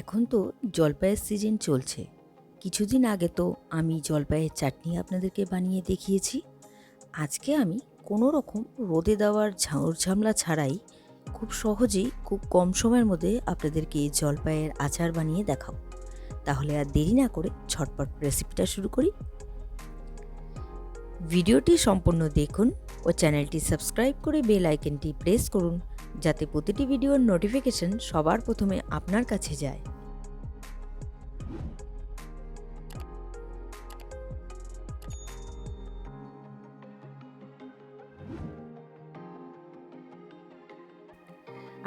এখন তো জলপাইয়ের সিজন চলছে। কিছুদিন আগে তো আমি জলপাইয়ের চাটনি আপনাদেরকে বানিয়ে দেখিয়েছি। আজকে আমি কোনো রকম রোদে দেওয়ার ঝাউর ঝামলা ছাড়াই খুব সহজেই খুব কম সময়ের মধ্যে আপনাদেরকে জলপাইয়ের আচার বানিয়ে দেখাবো। তাহলে আর দেরি না করে ছটপট রেসিপিটা শুরু করি। ভিডিওটি সম্পূর্ণ দেখুন ও চ্যানেলটি সাবস্ক্রাইব করে বেল আইকনটি প্রেস করুন। যাতে প্রতিটি ভিডিওর নোটিফিকেশন সবার প্রথমে আপনার কাছে যায়।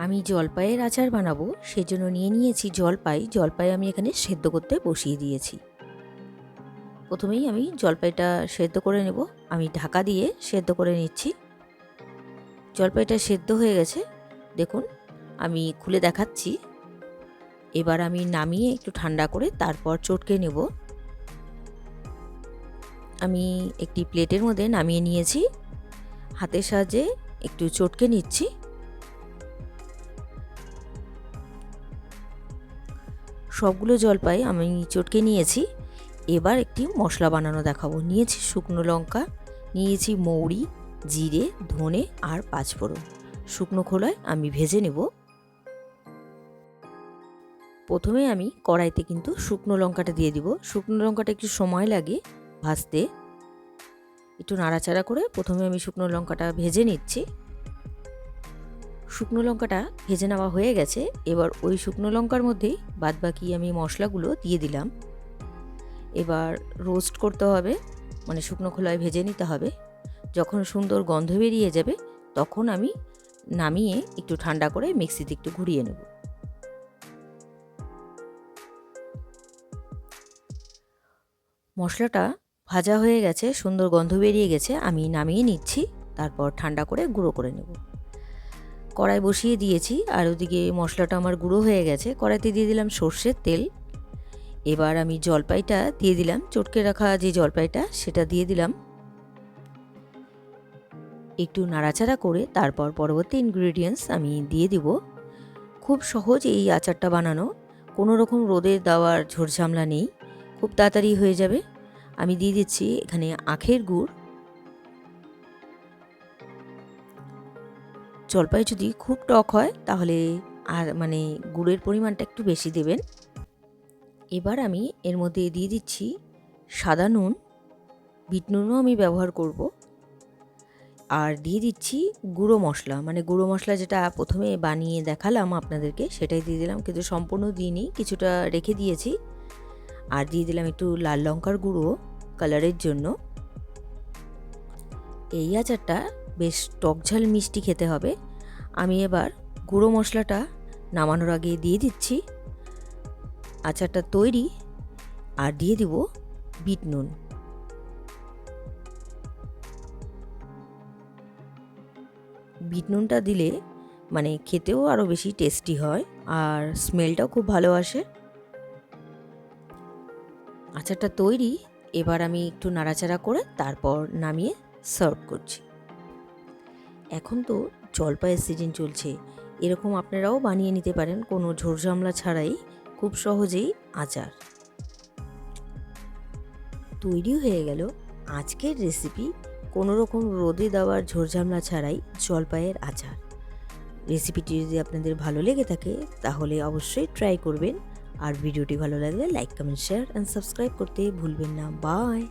আমি জলপাইয়ের আচার বানাবো, সেজন্য নিয়ে নিয়েছি জলপাই। জলপাই আমি এখানে সেদ্ধ করতে বসিয়ে দিয়েছি। প্রথমেই আমি জলপাইটা সেদ্ধ করে নেব। আমি ঢাকা দিয়ে সেদ্ধ করে নিচ্ছি। জলপাইটা সেদ্ধ হয়ে গেছে। দেখুন, আমি খুলে দেখাচ্ছি। এবার আমি নামিয়ে একটু ঠান্ডা করে তারপর চটকে নেব। আমি একটি প্লেটের মধ্যে নামিয়ে নিয়েছি। হাতের সাহায্যে একটু চটকে নিচ্ছি। সবগুলো জলপাই আমি চটকে নিয়েছি। এবার একটি মশলা বানানো দেখাবো। নিয়েছি শুকনো লঙ্কা, নিয়েছি মৌরি, জিরে, ধনে আর পাঁচফোড়ন। শুকনো খোলায় আমি ভেজে নেব। প্রথমে আমি কড়াইতে কিন্তু শুকনো লঙ্কাটা দিয়ে দিব। শুকনো লঙ্কাটা একটু সময় লাগে ভাজতে। একটু নাড়াচাড়া করে প্রথমে আমি শুকনো লঙ্কাটা ভেজে নিচ্ছি। শুকনো লঙ্কাটা ভেজে নেওয়া হয়ে গেছে। এবার ওই শুকনো লঙ্কার মধ্যেই বাদবাকি আমি মশলাগুলো দিয়ে দিলাম। এবার রোস্ট করতে হবে মানে শুকনো খোলায় ভেজে নিতে হবে। যখন সুন্দর গন্ধ বেরিয়ে যাবে, তখন আমি নামিয়ে একটু ঠান্ডা করে মিক্সিতে একটু ঘুরিয়ে নেব। মশলাটা ভাজা হয়ে গেছে, সুন্দর গন্ধ বেরিয়ে গেছে, আমি নামিয়ে নিচ্ছি, তারপর ঠান্ডা করে গুঁড়ো করে নেব। কড়াই বসিয়ে দিয়েছি, আর ওদিকে মশলাটা আমার গুঁড়ো হয়ে গেছে, কড়াইতে দিয়ে দিলাম সর্ষের তেল। এবার আমি জলপাইটা দিয়ে দিলাম, চটকে রাখা যে জলপাইটা, সেটা দিয়ে দিলাম একটু নাড়াচাড়া করে তারপর পরবর্তী ইনগ্রেডিয়েন্টস আমি দিয়ে দিব। খুব সহজ এই আচারটা বানানো। কোনো রকম রোদে দেওয়ার ঝোরঝামলা নেই। খুব তাড়াতাড়ি হয়ে যাবে। আমি দিয়ে দিচ্ছি এখানে আখের গুড়। জলপাই যদি খুব টক হয়, তাহলে আর মানে গুড়ের পরিমাণটা একটু বেশি দেবেন। এবার আমি এর মধ্যে দিয়ে দিচ্ছি সাদা নুন। বিট নুনও আমি ব্যবহার করব। আর দিয়ে দিচ্ছি গুঁড়ো মশলা। মানে গুঁড়ো মশলা যেটা প্রথমে বানিয়ে দেখালাম আপনাদেরকে, সেটাই দিয়ে দিলাম। কিন্তু সম্পূর্ণ দিইনি, কিছুটা রেখে দিয়েছি। আর দিয়ে দিলাম একটু লাল লঙ্কার গুঁড়ো কালারের জন্য। এই আচারটা বেশ টকঝাল মিষ্টি খেতে হবে। আমি এবার গুঁড়ো মশলাটা নামানোর আগে দিয়ে দিচ্ছি। আচারটা তৈরি। আর দিয়ে দিব বিট নুন। বিট নুনটা দিলে মানে খেতেও আরও বেশি টেস্টি হয় আর স্মেলটাও খুব ভালো আসে। আচারটা তৈরি, এবার আমি একটু নাড়াচাড়া করে তারপর নামিয়ে সার্ভ করছি। এখন তো জলপাইয়ের সিজন চলছে, এরকম আপনারাও বানিয়ে নিতে পারেন, কোনো ঝোরঝামলা ছাড়াই খুব সহজেই আচার। তৈরি হয়ে গেল আজকের রেসিপি কোনো রকম রোদে দেওয়ার ঝোরঝামলা ছাড়াই জলপাইয়ের আচার। রেসিপিটি যদি আপনাদের ভালো লেগে থাকে, তাহলে অবশ্যই ট্রাই করবেন। আর ভিডিওটি ভালো লাগলে like, comment, share and subscribe করতে ভুলবেন না। বাই!